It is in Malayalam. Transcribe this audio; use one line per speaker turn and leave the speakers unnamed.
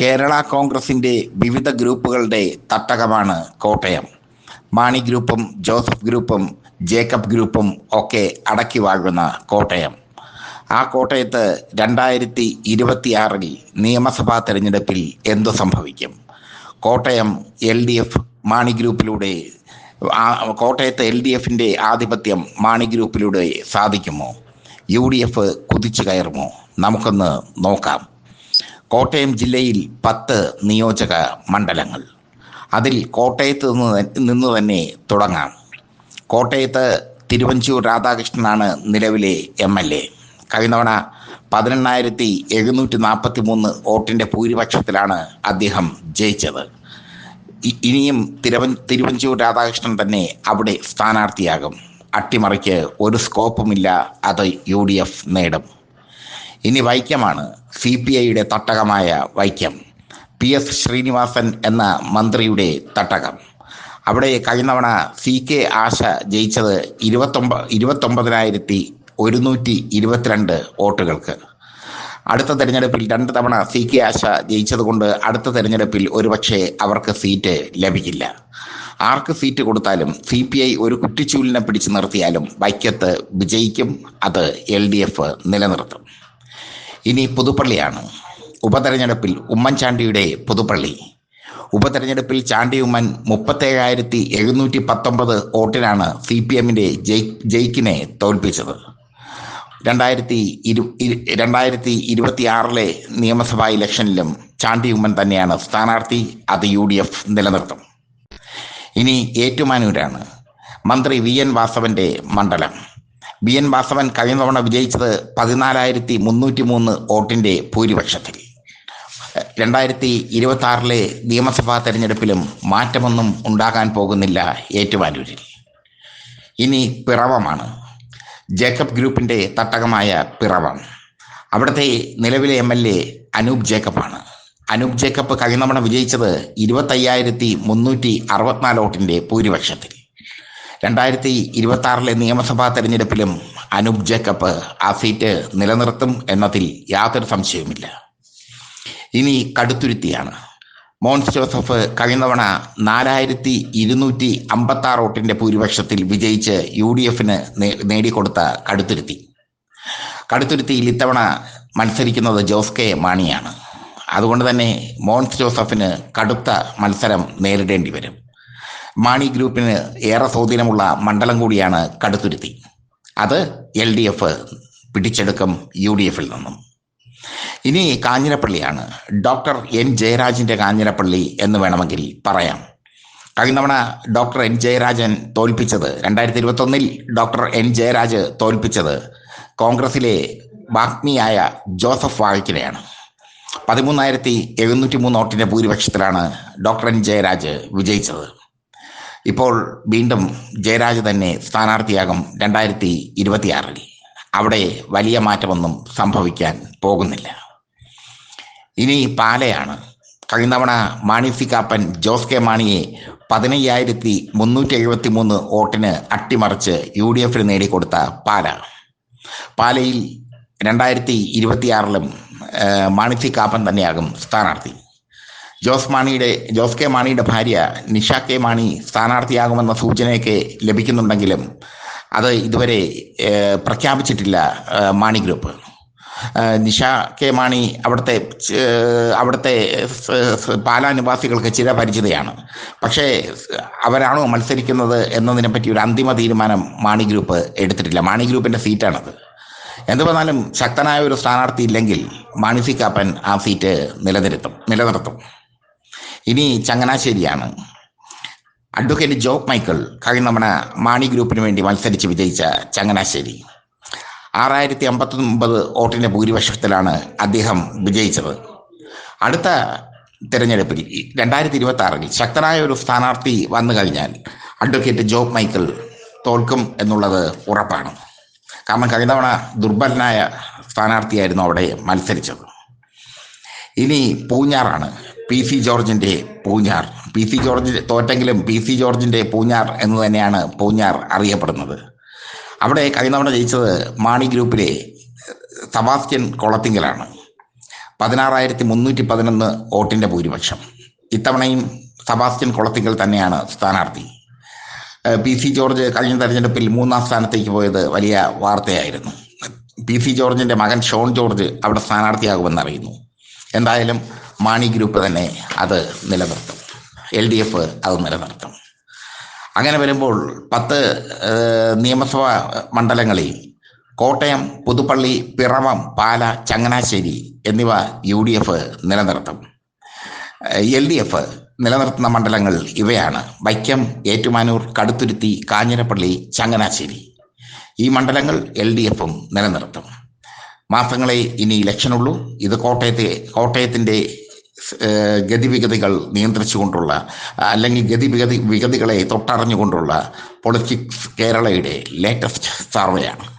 കേരള കോൺഗ്രസിന്റെ വിവിധ ഗ്രൂപ്പുകളുടെ തട്ടകമാണ് കോട്ടയം. മാണി ഗ്രൂപ്പും ജോസഫ് ഗ്രൂപ്പും ജേക്കബ് ഗ്രൂപ്പും ഒക്കെ അടക്കി വാഴുന്ന കോട്ടയം. ആ കോട്ടയത്ത് രണ്ടായിരത്തി ഇരുപത്തിയാറിൽ നിയമസഭാ തെരഞ്ഞെടുപ്പിൽ എന്തു സംഭവിക്കും? Kottayam L D F Mani ഗ്രൂപ്പിലൂടെ കോട്ടയത്തെ എൽ ഡി എഫിന്റെ ആധിപത്യം മാണി ഗ്രൂപ്പിലൂടെ സാധിക്കുമോ? യു ഡി എഫ് കുതിച്ചു കയറുമോ? നമുക്കൊന്ന് നോക്കാം. കോട്ടയം ജില്ലയിൽ പത്ത് നിയോജക മണ്ഡലങ്ങൾ. അതിൽ കോട്ടയത്ത് നിന്ന് തന്നെ തുടങ്ങാം. കോട്ടയത്ത് തിരുവഞ്ചൂർ രാധാകൃഷ്ണനാണ് നിലവിലെ എം എൽ എ. കഴിഞ്ഞ പതിനെണ്ണായിരത്തി എഴുന്നൂറ്റി നാൽപ്പത്തി മൂന്ന് വോട്ടിന്റെ ഭൂരിപക്ഷത്തിലാണ് അദ്ദേഹം ജയിച്ചത്. ഇനിയും തിരുവൻ തിരുവഞ്ചൂർ രാധാകൃഷ്ണൻ തന്നെ അവിടെ സ്ഥാനാർത്ഥിയാകും. അട്ടിമറിക്ക് ഒരു സ്കോപ്പുമില്ല അത് യു ഡി എഫ് നേടും. ഇനി വൈക്കമാണ് സി പി ഐയുടെ തട്ടകമായ വൈക്കം പി എസ് ശ്രീനിവാസൻ എന്ന മന്ത്രിയുടെ തട്ടകം. അവിടെ കഴിഞ്ഞ തവണ സി കെ ആശ ജയിച്ചത് ഇരുപത്തൊമ്പ ഇരുപത്തൊമ്പതിനായിരത്തി ഒരുന്നൂറ്റി ഇരുപത്തിരണ്ട് വോട്ടുകൾക്ക്. അടുത്ത തെരഞ്ഞെടുപ്പിൽ രണ്ട് തവണ സി കെ ആശ ജയിച്ചതുകൊണ്ട് അടുത്ത തെരഞ്ഞെടുപ്പിൽ ഒരുപക്ഷെ അവർക്ക് സീറ്റ് ലഭിക്കില്ല. ആർക്ക് സീറ്റ് കൊടുത്താലും സി പി ഐ ഒരു കുറ്റിച്ചൂലിനെ പിടിച്ചു നിർത്തിയാലും വൈക്കത്ത് വിജയിക്കും. അത് എൽ ഡി എഫ് നിലനിർത്തും. ഇനി പുതുപ്പള്ളിയാണ്. ഉപതെരഞ്ഞെടുപ്പിൽ ഉമ്മൻചാണ്ടിയുടെ പുതുപ്പള്ളി. ഉപതെരഞ്ഞെടുപ്പിൽ ചാണ്ടി ഉമ്മൻ മുപ്പത്തേഴായിരത്തി എഴുന്നൂറ്റി പത്തൊമ്പത് വോട്ടിനാണ് സി പി എമ്മിന്റെ ജയ് ജയ്ക്കിനെ തോൽപ്പിച്ചത്. രണ്ടായിരത്തി ഇരു രണ്ടായിരത്തി ഇരുപത്തി ആറിലെ നിയമസഭാ ഇലക്ഷനിലും ചാണ്ടി ഉമ്മൻ തന്നെയാണ് സ്ഥാനാർത്ഥി അത് യു ഡി എഫ് നിലനിർത്തും. ഇനി ഏറ്റുമാനൂരാണ് മന്ത്രി വി എൻ വാസവന്റെ മണ്ഡലം. വി എൻ വാസവൻ കഴിഞ്ഞ തവണ വിജയിച്ചത് പതിനാലായിരത്തി മുന്നൂറ്റി മൂന്ന് വോട്ടിന്റെ ഭൂരിപക്ഷത്തിൽ. രണ്ടായിരത്തി ഇരുപത്തി ആറിലെ നിയമസഭാ തെരഞ്ഞെടുപ്പിലും മാറ്റമൊന്നും ഉണ്ടാകാൻ പോകുന്നില്ല ഏറ്റുമാനൂരിൽ ഇനി പിറവമാണ്. ജേക്കബ് ഗ്രൂപ്പിന്റെ തട്ടകമായ പിറവം. അവിടുത്തെ നിലവിലെ എം എൽ എ അനൂപ് ജേക്കബാണ്. അനൂപ് ജേക്കബ് കഴിഞ്ഞ തവണ വിജയിച്ചത് ഇരുപത്തയ്യായിരത്തി മുന്നൂറ്റി അറുപത്തിനാല് വോട്ടിന്റെ ഭൂരിപക്ഷത്തിൽ. രണ്ടായിരത്തി ഇരുപത്തി ആറിലെ നിയമസഭാ തെരഞ്ഞെടുപ്പിലും അനൂപ് ജേക്കബ് ആ സീറ്റ് നിലനിർത്തും എന്നതിൽ യാതൊരു സംശയവുമില്ല. ഇനി കടുത്തുരുത്തിയാണ്. മോൻസ് ജോസഫ് കഴിഞ്ഞ തവണ നാലായിരത്തി ഇരുന്നൂറ്റി അമ്പത്തി ആറ് ഭൂരിപക്ഷത്തിൽ വിജയിച്ച് യു ഡി എഫിന് നേടിക്കൊടുത്ത കടുത്തുരുത്തി. കടുത്തുരുത്തിയിൽ ഇത്തവണ മത്സരിക്കുന്നത് ജോസ് കെ മാണിയാണ്. അതുകൊണ്ട് തന്നെ മോൻസ് ജോസഫിന് കടുത്ത മത്സരം നേരിടേണ്ടി വരും മാണി ഗ്രൂപ്പിന് ഏറെ സ്വാധീനമുള്ള മണ്ഡലം കൂടിയാണ് കടുത്തുരുത്തി. അത് എൽ ഡി എഫ് പിടിച്ചെടുക്കും യു ഡി എഫിൽ നിന്നും. ഇനി കാഞ്ഞിരപ്പള്ളിയാണ്. ഡോക്ടർ എൻ ജയരാജിന്റെ കാഞ്ഞിരപ്പള്ളി എന്ന് വേണമെങ്കിൽ പറയാം. കഴിഞ്ഞ തവണ ഡോക്ടർ എൻ ജയരാജൻ തോൽപ്പിച്ചത് രണ്ടായിരത്തി ഇരുപത്തൊന്നിൽ ഡോക്ടർ എൻ ജയരാജ് തോൽപ്പിച്ചത് കോൺഗ്രസിലെ വാഗ്മിയായ ജോസഫ് വാഴക്കിനെയാണ് പതിമൂന്നായിരത്തി എഴുന്നൂറ്റി മൂന്ന് വോട്ടിന്റെ ഭൂരിപക്ഷത്തിലാണ് ഡോക്ടർ എൻ ജയരാജ് വിജയിച്ചത്. ഇപ്പോൾ വീണ്ടും ജയരാജ് തന്നെ സ്ഥാനാർത്ഥിയാകും രണ്ടായിരത്തി ഇരുപത്തിയാറിൽ അവിടെ വലിയ മാറ്റമൊന്നും സംഭവിക്കാൻ പോകുന്നില്ല. ഇനി പാലയാണ്. കഴിഞ്ഞ തവണ മാണി സി കാപ്പൻ ജോസ് കെ മാണിയെ പതിനയ്യായിരത്തി മുന്നൂറ്റി എഴുപത്തി മൂന്ന് വോട്ടിന് അട്ടിമറിച്ച് യു ഡി എഫിന് നേടിക്കൊടുത്ത പാല. പാലയിൽ രണ്ടായിരത്തി ഇരുപത്തിയാറിലും മാണി സി കാപ്പൻ തന്നെയാകും സ്ഥാനാർത്ഥി. ജോസ് മാണിയുടെ ജോസ് കെ മാണിയുടെ ഭാര്യ നിഷ കെ മാണി സ്ഥാനാർത്ഥിയാകുമെന്ന സൂചനയൊക്കെ ലഭിക്കുന്നുണ്ടെങ്കിലും അത് ഇതുവരെ പ്രഖ്യാപിച്ചിട്ടില്ല മാണി ഗ്രൂപ്പ്. നിഷ കെ മാണി അവിടുത്തെ അവിടുത്തെ പാലാ നിവാസികൾക്ക് ചിരപരിചിതയാണ്. പക്ഷേ അവരാണോ മത്സരിക്കുന്നത് എന്നതിനെ പറ്റി ഒരു അന്തിമ തീരുമാനം മാണി ഗ്രൂപ്പ് എടുത്തിട്ടില്ല. മാണി ഗ്രൂപ്പിന്റെ സീറ്റാണത്. എന്ത് പറഞ്ഞാലും ശക്തനായ ഒരു സ്ഥാനാർത്ഥി ഇല്ലെങ്കിൽ മാണി സി കാപ്പൻ ആ സീറ്റ് നിലനിർത്തും നിലനിർത്തും. ഇനി ചങ്ങനാശ്ശേരിയാണ്. അഡ്വക്കേറ്റ് ജോബ് മൈക്കിൾ കഴിഞ്ഞ തവണ മാണി ഗ്രൂപ്പിന് വേണ്ടി മത്സരിച്ച് വിജയിച്ച ചങ്ങനാശ്ശേരി. ആറായിരത്തി അമ്പത്തൊമ്പത് വോട്ടിന്റെ ഭൂരിപക്ഷത്തിലാണ് അദ്ദേഹം വിജയിച്ചത്. അടുത്ത തിരഞ്ഞെടുപ്പിൽ രണ്ടായിരത്തി ഇരുപത്തി ആറിൽ ശക്തനായ ഒരു സ്ഥാനാർത്ഥി വന്നു കഴിഞ്ഞാൽ അഡ്വക്കേറ്റ് ജോബ് മൈക്കിൾ തോൽക്കും എന്നുള്ളത് ഉറപ്പാണ്. കാരണം കഴിഞ്ഞ തവണ ദുർബലനായ സ്ഥാനാർത്ഥിയായിരുന്നു അവിടെ മത്സരിച്ചത്. ഇനി പൂഞ്ഞാറാണ്. പി സി ജോർജിന്റെ പൂഞ്ഞാർ. പി സി ജോർജ് തോറ്റെങ്കിലും പി സി ജോർജിന്റെ പൂഞ്ഞാർ എന്ന് തന്നെയാണ് പൂഞ്ഞാർ അറിയപ്പെടുന്നത്. അവിടെ കഴിഞ്ഞ ജയിച്ചത് മാണി ഗ്രൂപ്പിലെ സബാസ്റ്റ്യൻ കൊളത്തിങ്കലാണ്. പതിനാറായിരത്തി മുന്നൂറ്റി പതിനൊന്ന് വോട്ടിന്റെ ഭൂരിപക്ഷം. ഇത്തവണയും സബാസ്റ്റ്യൻ കൊളത്തിങ്കൽ തന്നെയാണ് സ്ഥാനാർത്ഥി. പി സി ജോർജ് കഴിഞ്ഞ തെരഞ്ഞെടുപ്പിൽ മൂന്നാം സ്ഥാനത്തേക്ക് പോയത് വലിയ വാർത്തയായിരുന്നു. പി സി ജോർജിന്റെ മകൻ ഷോൺ ജോർജ് അവിടെ സ്ഥാനാർത്ഥിയാകുമെന്ന് അറിയുന്നു എന്തായാലും മാണി ഗ്രൂപ്പ് തന്നെ അത് നിലനിർത്തും. എൽ ഡി എഫ് അത് നിലനിർത്തും. അങ്ങനെ വരുമ്പോൾ പത്ത് നിയമസഭാ മണ്ഡലങ്ങളിൽ കോട്ടയം പുതുപ്പള്ളി പിറവം പാല ചങ്ങനാശ്ശേരി എന്നിവ യു ഡി എഫ് നിലനിർത്തും. എൽ ഡി എഫ് നിലനിർത്തുന്ന മണ്ഡലങ്ങൾ ഇവയാണ്. വൈക്കം ഏറ്റുമാനൂർ കടുത്തുരുത്തി കാഞ്ഞിരപ്പള്ളി ചങ്ങനാശ്ശേരി. ഈ മണ്ഡലങ്ങൾ എൽ ഡി എഫും നിലനിർത്തും. മാസങ്ങളെ ഇനി ഇലക്ഷനുള്ളൂ. ഇത് കോട്ടയത്തെ കോട്ടയത്തിന്റെ ഗതിവിഗതികൾ നിയന്ത്രിച്ചുകൊണ്ടുള്ള അല്ലെങ്കിൽ ഗതിവിഗതി വിഗതികളെ തൊട്ടറിഞ്ഞുകൊണ്ടുള്ള പൊളിറ്റിക്സ് കേരളയുടെ ലേറ്റസ്റ്റ് സർവേയാണ്.